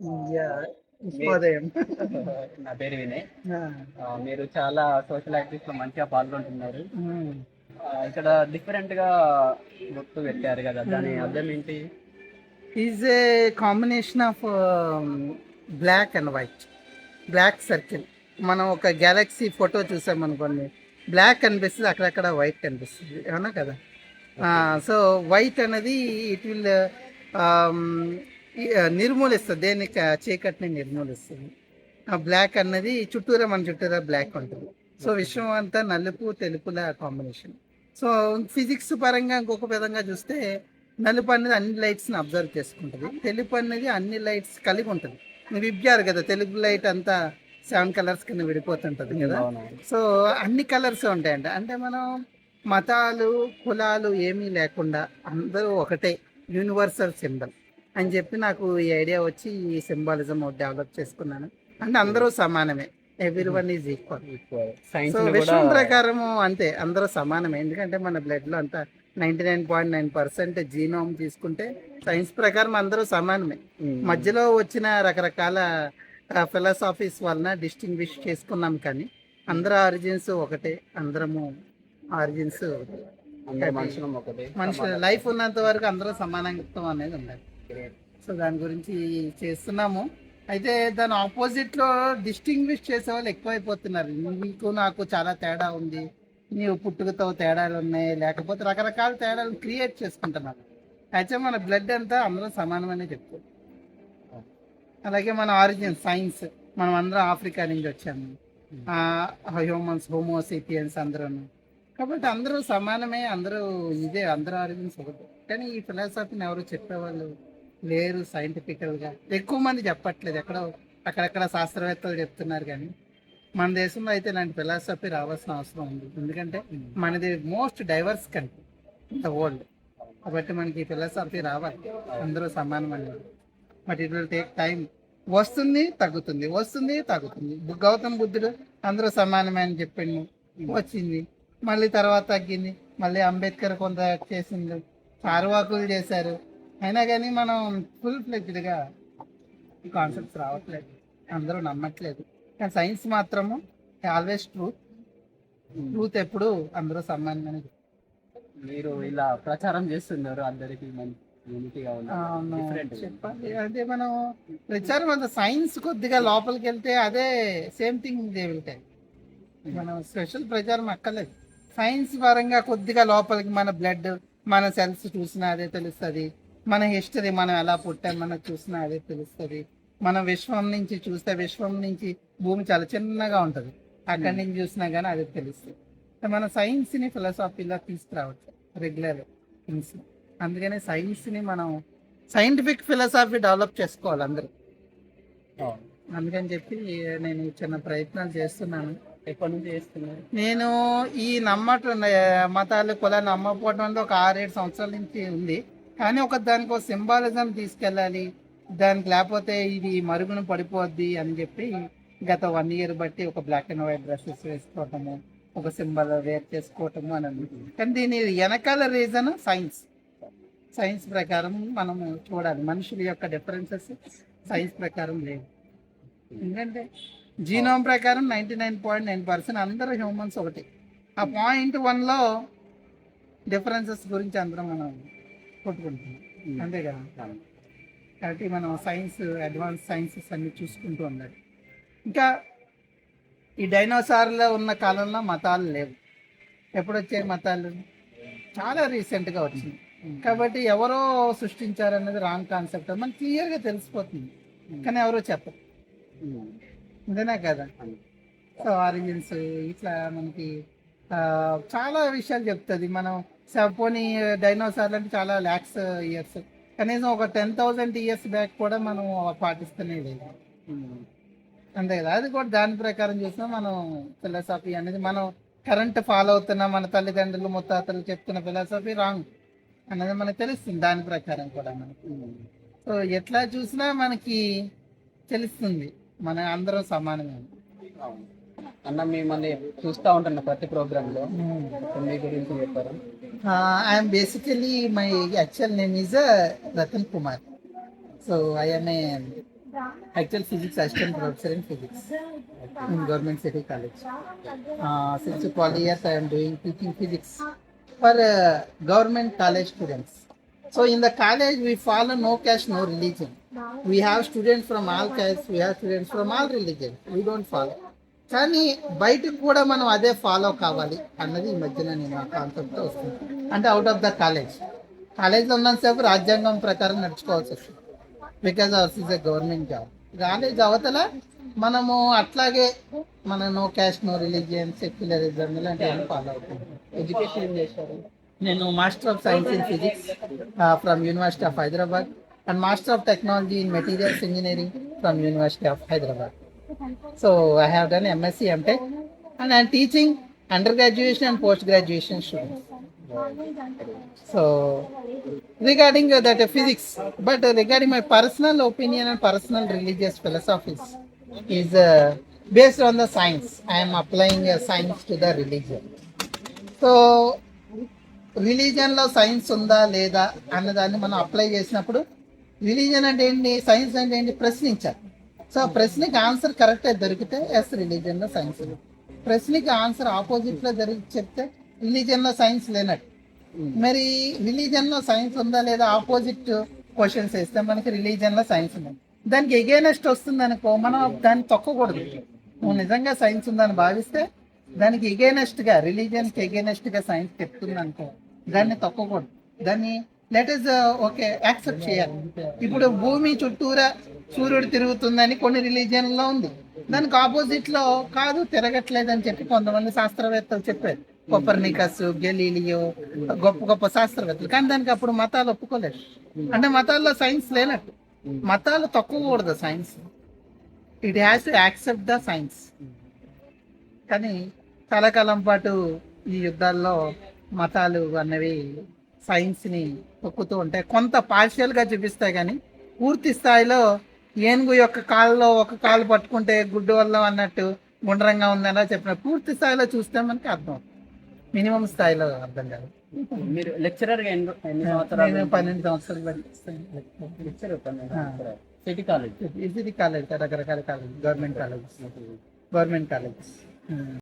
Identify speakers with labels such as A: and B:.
A: నా పేరు వినయ్. మీరు చాలా సోషల్ యాక్టివిటీస్లో మంచిగా పాల్గొంటున్నారు. ఇక్కడ డిఫరెంట్గా గుర్తు పెట్టారు కదా దాని అర్థం ఏంటి?
B: Is a combination of black and white black circle మనం ఒక గ్యాలక్సీ ఫోటో చూసామనుకోండి బ్లాక్ కనిపిస్తుంది అక్కడక్కడ వైట్ కనిపిస్తుంది. అవునా కదా? సో వైట్ అనేది ఇట్ విల్ నిర్మూలిస్తుంది. దేని చీకటిని నిర్మూలిస్తుంది. ఆ బ్లాక్ అన్నది చుట్టూరా మన చుట్టూరా బ్లాక్ ఉంటుంది. సో విశ్వం అంతా నలుపు తెలుపుల కాంబినేషన్ సో ఫిజిక్స్ పరంగా ఇంకొక విధంగా చూస్తే నలుపు అనేది అన్ని లైట్స్ని అబ్జర్వ్ చేసుకుంటుంది. తెలుపు అనేది అన్ని లైట్స్ కలిగి ఉంటుంది. మీరు ఇబ్బారు కదా తెలుగు లైట్ అంతా సెవెన్ కలర్స్ కింద విడిపోతుంటుంది కదా. సో అన్ని కలర్స్ ఉంటాయంట. అంటే మనం మతాలు కులాలు ఏమీ లేకుండా అందరూ ఒకటే యూనివర్సల్ సింబల్ అని చెప్పి నాకు ఈ ఐడియా వచ్చి ఈ సింబాలిజం డెవలప్ చేసుకున్నాను. అంటే అందరూ సమానమే. Every one is equal
A: science
B: so విశ్వం ప్రకారము అంతే. అందరూ సమానమే. ఎందుకంటే మన బ్లడ్లో అంతా ninety nine point nine percent genome తీసుకుంటే సైన్స్ ప్రకారం అందరూ సమానమే.
A: ఉమ్,
B: మధ్యలో వచ్చిన రకరకాల ఫిలాసఫీస్ వలన డిస్టింగ్విష్ చేసుకున్నాం కానీ అందరు ఆరిజిన్స్ ఒకటే. అందరము ఆరిజిన్స్
A: మనుషులు
B: లైఫ్ ఉన్నంత వరకు అందరూ సమానంగా అనేది ఉండాలి. సో దాని గురించి చేస్తున్నాము. అయితే దాని ఆపోజిట్లో డిస్టింగ్విష్ చేసే వాళ్ళు ఎక్కువైపోతున్నారు. నీకు నాకు చాలా తేడా ఉంది. నీవు పుట్టుకతో తేడాలు ఉన్నాయి. లేకపోతే రకరకాల తేడాలు క్రియేట్ చేసుకుంటున్నారు అయితే మన బ్లడ్ అంతా అందరూ సమానమనే చెప్తారు అలాగే మన ఆరిజిన్ సైన్స్ మనం అందరం ఆఫ్రికా నుంచి వచ్చాము. హ్యూమన్స్ హోమోసిపియన్స్ అందరూ కాబట్టి అందరూ సమానమే అందరూ ఇదే అందరూ ఆరిజిన్స్ ఒకటి. కానీ ఈ ఫిలాసఫీని ఎవరు చెప్పేవాళ్ళు? లేరు సైంటిఫికల్గా ఎక్కువ మంది చెప్పట్లేదు. ఎక్కడో అక్కడక్కడ శాస్త్రవేత్తలు చెప్తున్నారు కానీ మన దేశంలో అయితే ఇలాంటి ఫిలాసఫీ రావాల్సిన అవసరం ఉంది. ఎందుకంటే మనది most diverse country the world కాబట్టి మనకి ఫిలాసఫీ రావాలి. అందరూ సమానం అనేది but it will take time వస్తుంది తగ్గుతుంది. వస్తుంది తగ్గుతుంది. బు- గౌతమ్ బుద్ధుడు అందరూ సమానమే అని చెప్పిండు. వచ్చింది. మళ్ళీ తర్వాత తగ్గింది. మళ్ళీ అంబేద్కర్ కొంత చేసిండు. చారువాకులు చేశారు. అయినా కానీ మనం ఫుల్ ఫ్లెజ్డ్గా కాన్సెప్ట్స్ రావట్లేదు. అందరూ నమ్మట్లేదు. కానీ సైన్స్ మాత్రము ఆల్వేస్ ట్రూత్ ట్రూత్ ఎప్పుడు అందరూ సమానమని
A: మీరు ఇలా ప్రచారం చేస్తున్నారు అందరికి
B: చెప్పాలి అంటే మనం ప్రచారం అంత సైన్స్ కొద్దిగా లోపలికి వెళ్తే అదే same thing they will time మనం స్పెషల్ ప్రచారం అక్కర్లేదు. సైన్స్ పరంగా కొద్దిగా లోపలికి మన బ్లడ్ మన సెల్స్ చూసినా అదే తెలుస్తుంది. మన హిస్టరీ మనం ఎలా పుట్టాం మనం చూసినా అదే తెలుస్తుంది. మన విశ్వం నుంచి చూస్తే విశ్వం నుంచి భూమి చాలా చిన్నగా ఉంటుంది. అక్కడి నుంచి చూసినా కానీ అదే తెలుస్తుంది. మన సైన్స్ని ఫిలాసఫీలా తీసుకురావచ్చు రెగ్యులర్ థింగ్స్ అందుకనే సైన్స్ని మనం సైంటిఫిక్ ఫిలాసఫీ డెవలప్ చేసుకోవాలి అందరూ. అందుకని చెప్పి నేను చిన్న ప్రయత్నాలు చేస్తున్నాను.
A: ఎప్పటి నుంచి చేస్తున్నారు?
B: నేను ఈ నమ్మట మతాలు కులాలు నమ్మకపోవడం వల్ల ఒక ఆరేడు సంవత్సరాల నుంచి ఉంది. కానీ ఒక దానికి ఒక సింబాలిజం తీసుకెళ్ళాలి. దానికి లేకపోతే ఇది మరుగున పడిపోద్ది అని చెప్పి గత వన్ ఇయర్ బట్టి ఒక బ్లాక్ అండ్ వైట్ డ్రెస్సెస్ వేసుకోవటము ఒక సింబల్ వేర్ చేసుకోవటము అని అనుకుంటుంది కానీ దీని వెనకాల రీజన్ సైన్స్ సైన్స్ ప్రకారం మనము చూడాలి. మనుషుల యొక్క డిఫరెన్సెస్ సైన్స్ ప్రకారం లేవు ఎందుకంటే జీనోమ్ ప్రకారం ninety nine point nine percent అందరూ హ్యూమన్స్ ఒకటి. ఆ పాయింట్ వన్లో డిఫరెన్సెస్ గురించి అందరం మనం కొట్టుకుంటున్నాం అంతే కదా? కాబట్టి మనం సైన్స్ అడ్వాన్స్ సైన్సెస్ అన్ని చూసుకుంటూ ఉండాలి. ఇంకా ఈ డైనోసార్లో ఉన్న కాలంలో మతాలు లేవు. ఎప్పుడు వచ్చాయి మతాలు? చాలా రీసెంట్గా వచ్చింది. కాబట్టి ఎవరో సృష్టించారన్నది రాంగ్ కాన్సెప్ట్. మనకి క్లియర్గా తెలిసిపోతుంది. కానీ ఎవరో చెప్పరు. అంతేనా కదా? సో ఆరిజిన్స్ ఇట్లా మనకి చాలా విషయాలు చెప్తుంది. మనం స- పోనీ డైనోసార్లు అంటే చాలా ల్యాక్స్ ఇయర్స్ కనీసం ఒక టెన్ థౌజండ్ ఇయర్స్ బ్యాక్ కూడా మనం పాటిస్తూనే లేదు. అంతే కదా? అది కూడా దాని ప్రకారం చూసినా మనం ఫిలాసఫీ అనేది మనం కరెంట్ ఫాలో అవుతున్న మన తల్లిదండ్రులు ముత్తాతలు చెప్తున్న ఫిలాసఫీ రాంగ్ అనేది మనకు తెలుస్తుంది దాని ప్రకారం కూడా మనకి. సో ఎట్లా చూసినా మనకి తెలుస్తుంది. మన అందరం సమానమే.
A: అన్న మిమ్మల్ని చూస్తూ ఉంటాను ప్రతి ప్రోగ్రామ్లో మీ గురించి చెప్పారు?
B: I'm basically my actual name is Ratan Kumar so I'm a actual physics assistant professor in physics in government city college six twelve years I'm doing teaching physics for government college students so in the college we follow no caste no religion we have students from all caste we have students from all religion we don't follow కానీ బయటకు కూడా మనం అదే follow కావాలి అన్నది ఈ మధ్యన నేను ఆ కాన్సెప్ట్తో వస్తుంది అంటే అవుట్ ఆఫ్ ద కాలేజ్ కాలేజ్లో ఉన్నంతసేపు రాజ్యాంగం ప్రకారం నడుచుకోవాల్సి వస్తుంది. Because ours is a government job college అవతల మనము అట్లాగే మన no caste no religion secularism ఇలాంటివన్నీ ఫాలో అవుతుంది
A: ఎడ్యుకేషన్ ఏం చేశారు?
B: నేను master of science in physics from university of Hyderabad and master of technology in materials engineering from university of Hyderabad so I have done MSc MTech and I teaching under graduation and post graduation students so regarding that physics but regarding my personal opinion and personal religious philosophies is based on the science I'm applying science to the religion so రిలీజియన్లో science ఉందా లేదా అన్నదాన్ని మనం apply చేసినప్పుడు religion అంటే ఏంటి science అంటే ఏంటి ప్రశ్నించాలి. సో ప్రశ్నకి ఆన్సర్ కరెక్ట్ దొరికితే ఎస్ రిలీజన్లో. సైన్స్ ప్రశ్నకి ఆన్సర్ ఆపోజిట్లో దొరికి చెప్తే రిలీజన్లో సైన్స్ లేనట్టు. మరి రిలీజన్లో సైన్స్ ఉందా లేదా ఆపోజిట్ క్వశ్చన్స్ వేస్తే మనకి రిలీజన్లో సైన్స్ ఉంది? దానికి ఎగేనెస్ట్ వస్తుంది అనుకో మనం దాన్ని తొక్కకూడదు. నువ్వు నిజంగా సైన్స్ ఉందని భావిస్తే దానికి ఎగేనెస్ట్గా రిలీజియన్కి ఎగేనెస్ట్గా సైన్స్ చెప్తుంది అనుకో దాన్ని తొక్కకూడదు. దాన్ని లెట్ ఇస్ ఓకే యాక్సెప్ట్ చేయాలి. ఇప్పుడు భూమి చుట్టూరా సూర్యుడు తిరుగుతుందని కొన్ని రిలీజియన్లో ఉంది. దానికి ఆపోజిట్లో కాదు తిరగట్లేదని చెప్పి కొంతమంది శాస్త్రవేత్తలు చెప్పారు. కొపర్నికస్ గెలీలియో గొప్ప గొప్ప శాస్త్రవేత్తలు. కానీ దానికి అప్పుడు మతాలు ఒప్పుకోలేదు. అంటే మతాల్లో సైన్స్ లేనట్టు. మతాలు తక్కువకూడదు science. It has to accept the science కానీ చాలా కాలం పాటు ఈ యుద్ధాల్లో మతాలు అన్నవి సైన్స్ని తొక్కుతూ ఉంటాయి కొంత పార్షియల్గా చూపిస్తాయి కానీ పూర్తి స్థాయిలో ఏనుగు యొక్క కాళ్ళలో ఒక కాలు పట్టుకుంటే గుడ్డు వల్ల అన్నట్టు గుండ్రంగా ఉందన్నా చెప్పిన పూర్తి స్థాయిలో చూస్తే మనకి అర్థం. మినిమం స్థాయిలో అర్థం కాదు.
A: మీరు లెక్చరర్
B: పన్నెండు సంవత్సరాలు పట్టిస్తాను
A: లెక్చర్ సిటీ కాలేజ్?
B: ఇది కాలేజ్ రకరకాల college government college. Government college.